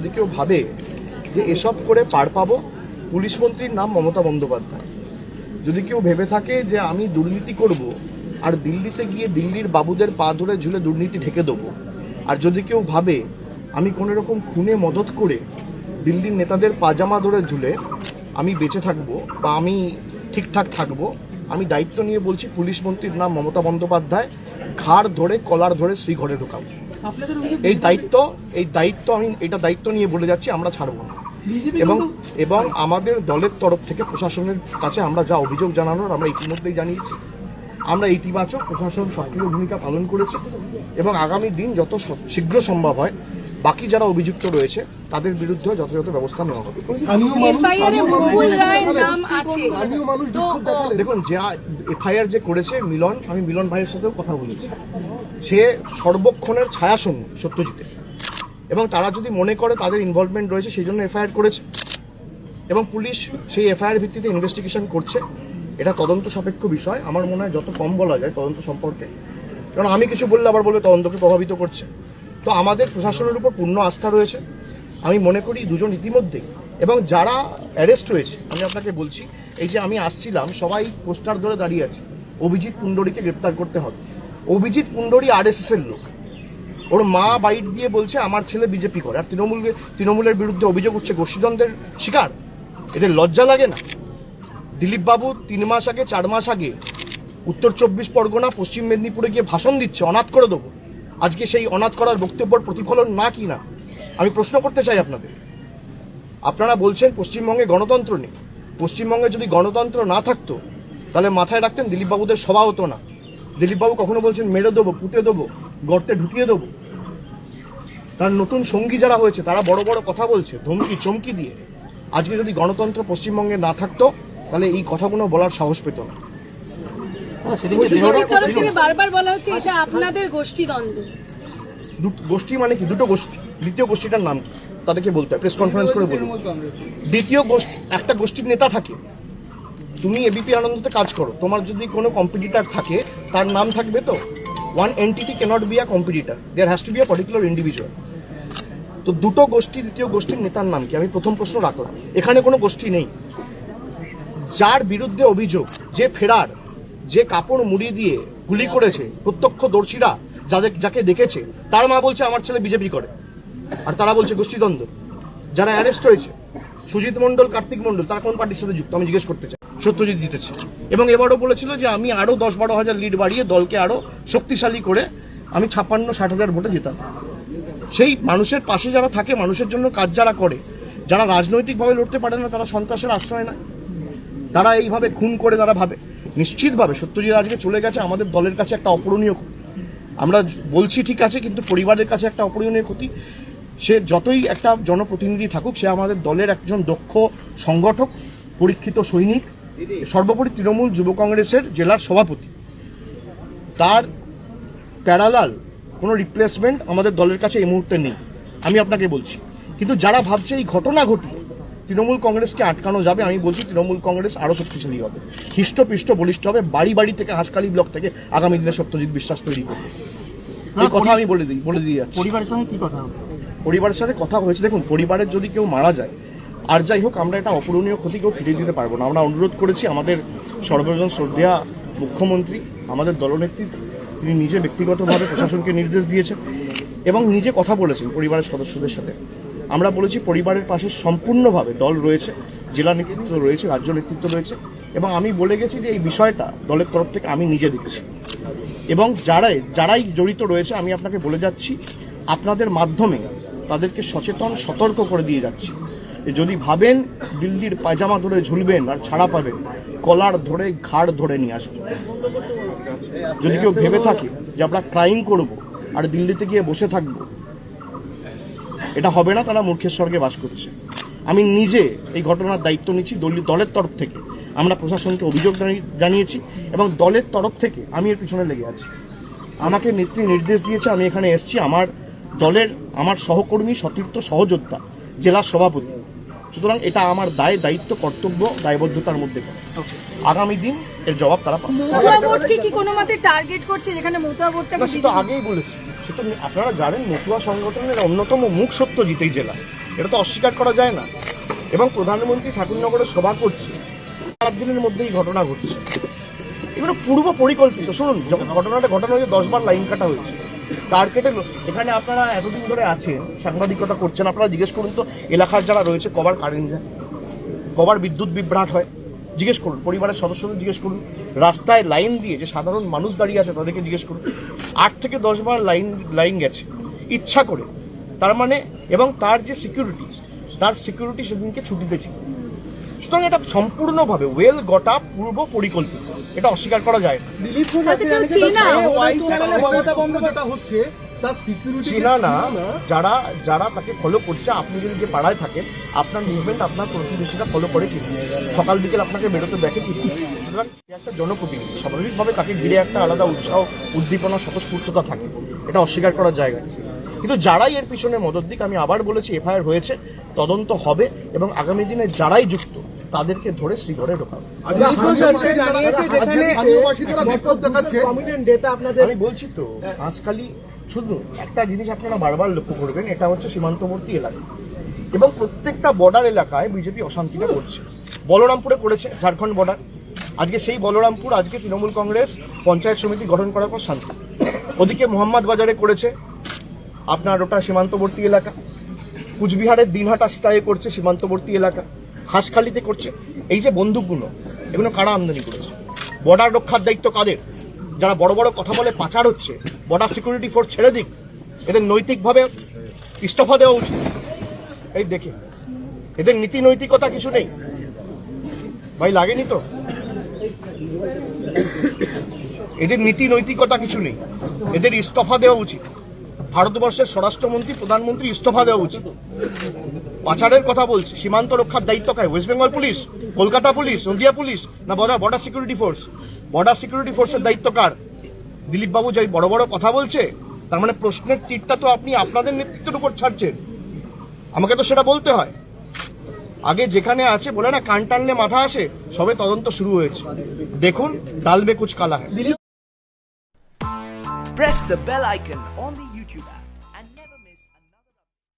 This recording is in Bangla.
যদি কেউ ভাবে যে এসব করে পার পাবো, পুলিশ মন্ত্রীর নাম মমতা বন্দ্যোপাধ্যায়। যদি কেউ ভেবে থাকে যে আমি দুর্নীতি করব আর দিল্লিতে গিয়ে দিল্লির বাবুদের পা ধরে ঝুলে দুর্নীতি ঢেকে দেবো, আর যদি কেউ ভাবে আমি কোনো রকম খুনে মদত করে দিল্লির নেতাদের পাজামা ধরে ঝুলে আমি বেঁচে থাকব বা আমি ঠিকঠাক থাকব, আমি দায়িত্ব নিয়ে বলছি পুলিশ মন্ত্রীর নাম মমতা বন্দ্যোপাধ্যায়, ঘাড় ধরে, কলার ধরে শ্রীঘরে ঢোকাবো। এই দায়িত্ব এই দায়িত্ব আমি এটা দায়িত্ব নিয়ে বলে যাচ্ছি আমরা ছাড়বো না। এবং এবং আমাদের দলের তরফ থেকে প্রশাসনের কাছে আমরা যা অভিযোগ জানানোর আমরা ইতিমধ্যেই জানিয়েছি। আমরা ইতিবাচক প্রশাসন সক্রিয় ভূমিকা পালন করেছে এবং আগামী দিন যত শীঘ্র সম্ভব হয় বাকি যারা অভিযুক্ত রয়েছে তাদের বিরুদ্ধে যথাযথ ব্যবস্থা নেওয়া হবে। এফআইআর এ মুকুল রায়ের নাম আছে। দেখুন যে এফআইআর যে করেছে মিলন আমি মিলন ভাইয়ের সাথেও কথা বলেছি। সে সর্বক্ষণের ছায়াসঙ্গী সত্যজিতের। এবং তারা যদি মনে করে তাদের ইনভলভমেন্ট রয়েছে, সেই জন্য এফআইআর করেছে। এবং পুলিশ সেই এফআইআর ভিত্তিতে ইনভেস্টিগেশন করছে। এটা তদন্ত সাপেক্ষ বিষয়। আমার মনে হয় যত কম বলা যায় তদন্ত সম্পর্কে। কারণ আমি কিছু বললে আবার বলবে তদন্তকে প্রভাবিত করছে। তো আমাদের প্রশাসনের উপর পূর্ণ আস্থা রয়েছে। আমি মনে করি দুজন ইতিমধ্যেই এবং যারা অ্যারেস্ট হয়েছে, আমি আপনাকে বলছি, এই যে আমি আসছিলাম, সবাই পোস্টার ধরে দাঁড়িয়ে আছে। অভিজিৎ পুণ্ডরীকে গ্রেপ্তার করতে হবে। অভিজিৎ পুণ্ডরী আরএসএস এর লোক। ওর মা বাইট দিয়ে বলছে, আমার ছেলে বিজেপি করে। আর তৃণমূলকে তৃণমূলের বিরুদ্ধে অভিযোগ উঠছে গোষ্ঠীদ্বন্দ্বের শিকার। এদের লজ্জা লাগে না? দিলীপ বাবু তিন মাস আগে, চার মাস আগে উত্তর চব্বিশ পরগনা, পশ্চিম মেদিনীপুরে গিয়ে ভাষণ দিচ্ছে, অনাথ করে দেবো। আজকে সেই অনাথ করার বক্তব্যের প্রতিফলন না কি না? আমি প্রশ্ন করতে চাই আপনাদের। আপনারা বলছেন পশ্চিমবঙ্গে গণতন্ত্র নেই। পশ্চিমবঙ্গে যদি গণতন্ত্র না থাকতো, তাহলে মাথায় রাখতেন দিলীপবাবুদের সভা হতো না। দিলীপবাবু কখনো বলছেন মেরে দেবো পুঁতে দেবো গর্তে ঢুকিয়ে দেবো। তার নতুন সঙ্গী যারা হয়েছে তারা বড় বড় কথা বলছে ধমকি চমকি দিয়ে। আজকে যদি গণতন্ত্র পশ্চিমবঙ্গে না থাকতো তাহলে এই কথাগুলো বলার সাহস পেত না। থেকে বারবার বলা হচ্ছে এটা আপনাদের গোষ্ঠীদ্বন্দ্ব দুটো গোষ্ঠী মানে কি? দুটো গোষ্ঠী। দ্বিতীয় গোষ্ঠীটার নাম কি? তাদেরকে বলতে হয় প্রেস কনফারেন্স করে বলুন। দ্বিতীয় গোষ্ঠী একটা গোষ্ঠীর নেতা থাকে তুমি এবিপি আনন্দতে কাজ করো। তোমার যদি কোনো কম্পিটিটার থাকে, তার নাম থাকবে তো? One entity cannot be a competitor there has to be a particular individual তো দুটো গোষ্ঠী, দ্বিতীয় গোষ্ঠীর নেতার নাম কি? আমি প্রথম প্রশ্ন রাখলাম। এখানে কোনো গোষ্ঠী নেই। যার বিরুদ্ধে অভিযোগ, যে ফেরার, যে কাপড় মুড়ি দিয়ে গুলি করেছে, প্রত্যক্ষদর্শীরা যাদের, যাকে দেখেছে, তার মা বলছে, আমার ছেলে বিজেপি করে। আর তারা বলছে, গোষ্ঠীদ্বন্দ্ব। যারা অ্যারেস্ট হয়েছে, সুজিত মণ্ডল, কার্তিক মণ্ডল, তারা কোন পার্টির সাথে যুক্ত? আমি জিজ্ঞেস করতে চাই। সত্যজিৎ জিতেছে। এবং এবারও বলেছিল যে আমি আরও দশ বারো হাজার লিড বাড়িয়ে দলকে আরও শক্তিশালী করে আমি ছাপ্পান্ন, ষাট হাজার ভোটে জেতাম সেই মানুষের পাশে যারা থাকে, মানুষের জন্য কাজ যারা করে, যারা রাজনৈতিকভাবে লড়তে পারে না, তারা সন্ত্রাসের আশ্রয় না তারা এইভাবে খুন করে তারা ভাবে। নিশ্চিতভাবে সত্যজিৎ আজকে চলে গেছে আমাদের দলের কাছে একটা অপূরণীয় ক্ষতি। আমরা বলছি ঠিক আছে, কিন্তু পরিবারের কাছে একটা অপূরণীয় ক্ষতি। সে যতই একটা জনপ্রতিনিধি থাকুক, সে আমাদের দলের একজন দক্ষ সংগঠক, পরীক্ষিত সৈনিক সর্বোপরি তৃণমূল যুব কংগ্রেসের জেলার সভাপতি। তার প্যারালাল কোনো রিপ্লেসমেন্ট আমাদের দলের কাছে এই মুহূর্তে নেই আমি আপনাকে বলছি। কিন্তু যারা ভাবছে এই ঘটনা ঘটিয়ে তৃণমূল কংগ্রেসকে আটকানো যাবে আমি বলছি তৃণমূল কংগ্রেস আরও শক্তিশালী হবে। হৃষ্টপৃষ্ট বলিষ্ঠ হবে বাড়ি বাড়ি থেকে হাঁসখালি ব্লক থেকে আগামী দিনে সত্যজিৎ বিশ্বাস তৈরি করবে। এই কথা আমি বলে দিই বলে দিয়ে যাচ্ছি। পরিবারের সঙ্গে কি কথা পরিবারের সাথে কথা হয়েছে দেখুন পরিবারের যদি কেউ মারা যায় আর যাই হোক, আমরা এটা অপূরণীয় ক্ষতিকেও ফিরিয়ে দিতে পারব না। আমরা অনুরোধ করেছি আমাদের সর্বজন শ্রদ্ধেয়া মুখ্যমন্ত্রী, আমাদের দলনেত্রী, তিনি নিজে ব্যক্তিগতভাবে প্রশাসনকে নির্দেশ দিয়েছেন এবং নিজে কথা বলেছেন পরিবারের সদস্যদের সাথে। আমরা বলেছি পরিবারের পাশে সম্পূর্ণভাবে দল রয়েছে, জেলা নেতৃত্ব রয়েছে, রাজ্য নেতৃত্ব রয়েছে এবং আমি বলে গেছি যে এই বিষয়টা দলের তরফ থেকে আমি নিজে দেখছি। এবং যারাই যারাই জড়িত রয়েছে, আমি আপনাকে বলে যাচ্ছি, আপনাদের মাধ্যমে তাদেরকে সচেতন, সতর্ক করে দিয়ে যাচ্ছি। যদি ভাবেন দিল্লির পায়জামা ধরে ঝুলবেন আর ছাড়া পাবেন, কলার ধরে ঘাড় ধরে নিয়ে আসবেন যদি কেউ ভেবে থাকে যে আমরা ক্রাইম করব আর দিল্লিতে গিয়ে বসে থাকব, এটা হবে না, তারা মূর্খের স্বর্গে বাস করছে। আমি নিজে এই ঘটনার দায়িত্ব নিচ্ছি দলীয় দলের তরফ থেকে। আমরা প্রশাসনকে অভিযোগ জানি- জানিয়েছি এবং দলের তরফ থেকে আমি এর পিছনে লেগে আছি। আমাকে নেত্রী নির্দেশ দিয়েছে, আমি এখানে এসেছি। আমার দলের আমার সহকর্মী সতীর্থ সহযোদ্ধা জেলার সভাপতি। সুতরাং এটা আমার দায় দায়িত্ব কর্তব্য দায়বদ্ধতার মধ্যে। আগামী দিন এর জবাব তারা পাবে। কি কোনো মতে টার্গেট করছে? যেখানে মতুয়া আগেই বলেছি। সে তো আপনারা জানেন মতুয়া সংগঠনের অন্যতম মুখ সত্যজিৎ এই জেলা। এটা তো অস্বীকার করা যায় না। এবং প্রধানমন্ত্রী ঠাকুরনগরে সভা করছে। চার দিনের মধ্যেই ঘটনা ঘটছে। এগুলো পূর্ব পরিকল্পিত শুনুন যখন ঘটনাটা ঘটানো হয়েছে দশবার লাইন কাটা হয়েছে। লো- এখানে আপনারা এতদিন ধরে আছেন, সাংবাদিকতা করছেন, আপনারা জিজ্ঞেস করুন তো, এলাকার যারা রয়েছে, কবার কারেন্ট যায়? কবার বিদ্যুৎ বিভ্রাট হয়? জিজ্ঞেস করুন, পরিবারের সদস্যদের জিজ্ঞেস করুন, রাস্তায় লাইন দিয়ে যে সাধারণ মানুষ দাঁড়িয়ে আছে, তাদেরকে জিজ্ঞেস করুন, আট থেকে দশ বার লাইন লাইন গেছে, ইচ্ছা করে। তার মানে এবং তার যে সিকিউরিটি তার সিকিউরিটি সেদিনকে ছুটিতে ছিল। সুতরাং এটা সম্পূর্ণভাবে ওয়েল গটা পূর্ব পরিকল্পিত। এটা অস্বীকার করা যায় না। বন্দ্যোপাধ্যায়। হচ্ছে তার চেনা না। যারা যারা তাকে ফলো করছে আপনি যদি যে পাড়ায় থাকেন আপনার মুভমেন্ট আপনার প্রতিবেশীরা ফলো করে কি সকাল বিকেল আপনাকে বেরোতে দেখে কি সুতরাং সে একটা জনপ্রতিনিধি। স্বাভাবিকভাবে তাকে ঘিরে একটা আলাদা উৎসাহ উদ্দীপনা স্বতঃস্ফূর্ততা থাকে। এটা অস্বীকার করার জায়গা। কিন্তু যারাই এর পিছনে মদত দিক আমি আবার বলেছি এফআইআর হয়েছে তদন্ত হবে এবং আগামী দিনে যারাই যুক্ত তাদেরকে ধরে শ্রীঘরে ঢোকাবে স্থানীয়বাসীরা বিক্ষোভ দেখাচ্ছে। আমি বলছি তো হাঁসখালি শুধু একটা জিনিস আপনারা বারবার লক্ষ্য করবেন এটা হচ্ছে সীমান্তবর্তী এলাকা। এবং প্রত্যেকটা বর্ডার এলাকায় বিজেপি অশান্তিটা করছে। বলরামপুরে করেছে ঝাড়খণ্ড বর্ডার আজকে সেই বলরামপুর আজকে তৃণমূল কংগ্রেস পঞ্চায়েত সমিতি গঠন করার পর শান্তি। ওদিকে মোহাম্মদ বাজারে করেছে আপনার ওটা সীমান্তবর্তী এলাকা। কুচবিহারের দিনহাটা স্টাইলে করছে সীমান্তবর্তী এলাকা। হাঁসখালিতে করছে। এই যে বন্দুকগুলো, এগুলো কারা আমদানি করেছে? বর্ডার রক্ষার দায়িত্ব কাদের? যারা বড় বড় কথা বলে পাচার হচ্ছে বর্ডার সিকিউরিটি ফোর্স ছেড়ে দিক। এদের নৈতিকভাবে ইস্তফা দেওয়া উচিত। এই দেখে, এদের নীতি নৈতিকতা কিছু নেই। ভাই, লাগেনি তো? এদের নীতি নৈতিকতা কিছু নেই। এদের ইস্তফা দেওয়া উচিত। ভারতবর্ষের স্বরাষ্ট্রমন্ত্রী, প্রধানমন্ত্রী ইস্তফা দেওয়া উচিত। পাচারের কথা বলছি। সীমান্ত রক্ষার দায়িত্ব কায় West Bengal police Kolkata police Nadia police না border border security force border security ফোর্সের দায়িত্ব কার? দিলীপ বাবু যাই বড় বড় কথা বলছে, তার মানে প্রশ্নের তীরটা তো আপনি আপনাদের নেতৃত্বের উপর ছাড়ছেন। আমাকে তো সেটা বলতে হয়। আগে যেখানে আছে, বলে না, কান টানলে মাথা আসে, সবে তদন্ত শুরু হয়েছে। দেখুন, ডালবে কুচ কালা হ্যাঁ press the bell icon on the